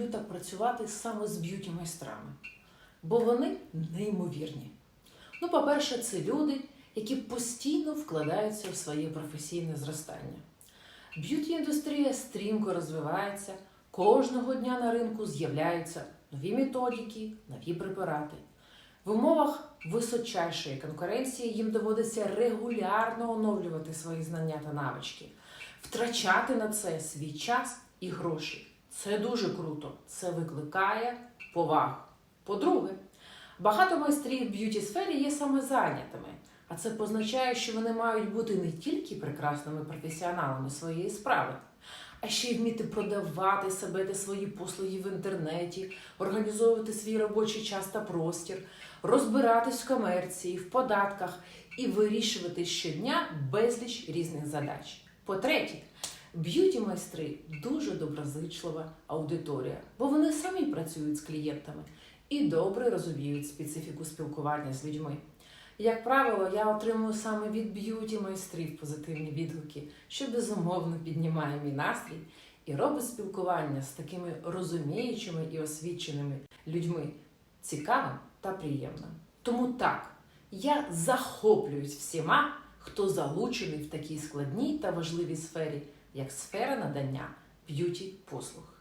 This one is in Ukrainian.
люблю так працювати саме з б'юті майстрами, бо вони неймовірні. Ну, по-перше, це люди, які постійно вкладаються в своє професійне зростання. Б'юті індустрія стрімко розвивається, кожного дня на ринку з'являються нові методики, нові препарати. В умовах височайшої конкуренції їм доводиться регулярно оновлювати свої знання та навички, втрачати на це свій час і гроші. Це дуже круто. Це викликає повагу. По-друге, багато майстрів в б'юті сфері є самозайнятими, а це позначає, що вони мають бути не тільки прекрасними професіоналами своєї справи, а ще й вміти продавати себе та свої послуги в інтернеті, організовувати свій робочий час та простір, розбиратись в комерції, в податках і вирішувати щодня безліч різних задач. По-третє, б'юті майстри дуже доброзичлива аудиторія, бо вони самі працюють з клієнтами і добре розуміють специфіку спілкування з людьми. Як правило, я отримую саме від б'юті майстрів позитивні відгуки, що безумовно піднімає мій настрій і робить спілкування з такими розуміючими і освіченими людьми цікавим та приємним. Тому так, я захоплююсь всіма, хто залучений в такій складній та важливій сфері, як сфера надання б'юті послуг.